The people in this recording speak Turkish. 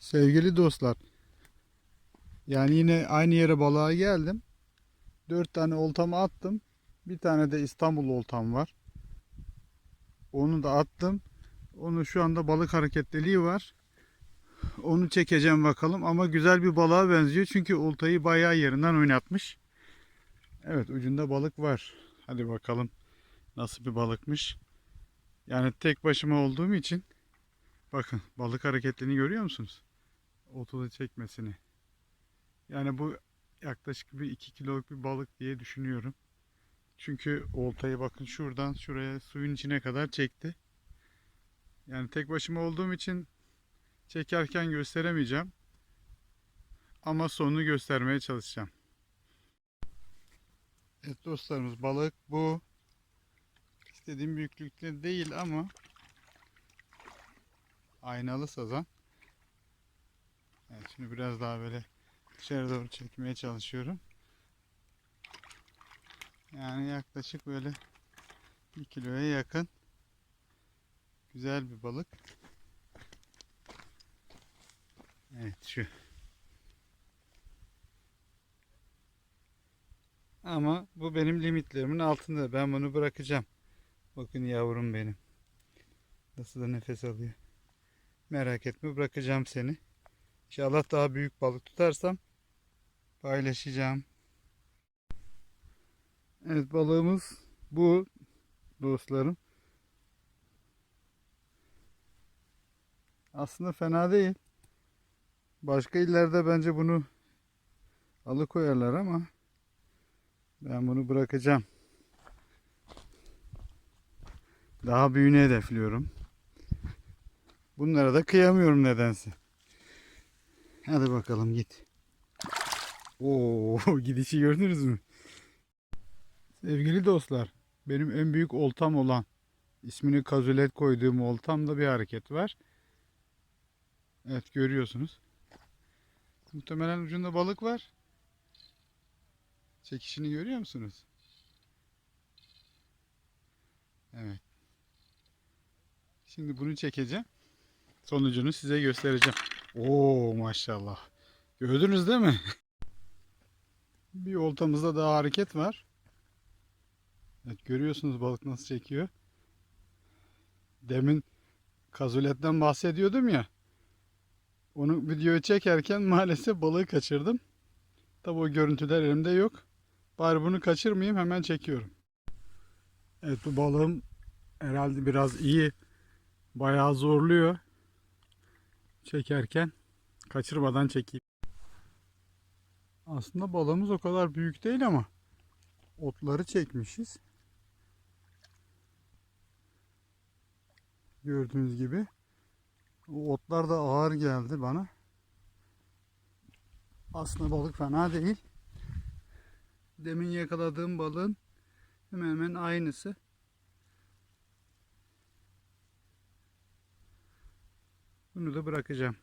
Sevgili dostlar. Yani yine aynı yere balığa geldim. Dört tane oltamı attım. Bir tane de İstanbul oltam var. Onu da attım. Onu şu anda balık hareketliliği var. Onu çekeceğim bakalım ama güzel bir balığa benziyor. Çünkü oltayı bayağı yerinden oynatmış. Evet ucunda balık var. Hadi bakalım nasıl bir balıkmış. Yani tek başıma olduğum için bakın balık hareketlerini görüyor musunuz? Oltada çekmesini. Yani bu yaklaşık bir 2 kiloluk bir balık diye düşünüyorum. Çünkü oltayı bakın şuradan şuraya suyun içine kadar çekti. Yani tek başıma olduğum için çekerken gösteremeyeceğim. Ama sonunu göstermeye çalışacağım. Evet dostlarımız balık bu. İstediğim büyüklükte değil ama aynalı sazan. Evet şimdi biraz daha böyle dışarı doğru çekmeye çalışıyorum. Yani yaklaşık böyle 1 kiloya yakın güzel bir balık. Evet şu. Ama bu benim limitlerimin altında. Ben bunu bırakacağım. Bakın yavrum benim. Nasıl da nefes alıyor. Merak etme bırakacağım seni. İnşallah daha büyük balık tutarsam paylaşacağım. Evet balığımız bu dostlarım. Aslında fena değil. Başka illerde bence bunu alıkoyarlar ama ben bunu bırakacağım. Daha büyüğünü hedefliyorum. Bunlara da kıyamıyorum nedense. Hadi bakalım git. Oo gidişi gördünüz mü? Sevgili dostlar, benim en büyük oltam olan ismini kazulet koyduğum oltamda bir hareket var. Evet görüyorsunuz. Muhtemelen ucunda balık var. Çekişini görüyor musunuz? Evet. Şimdi bunu çekeceğim. Sonucunu size göstereceğim. Oo maşallah. Gördünüz değil mi? Bir oltamızda daha hareket var. Evet görüyorsunuz balık nasıl çekiyor. Demin kazuletten bahsediyordum ya. Onu videoya çekerken maalesef balığı kaçırdım. Tabi o görüntüler elimde yok. Bari bunu kaçırmayayım hemen çekiyorum. Evet bu balığım herhalde biraz iyi. Bayağı zorluyor. Çekerken kaçırmadan çekeyim. Aslında balığımız o kadar büyük değil ama otları çekmişiz. Gördüğünüz gibi. O otlar da ağır geldi bana. Aslında balık fena değil. Demin yakaladığım balığın hemen hemen aynısı. Bunu da bırakacağım.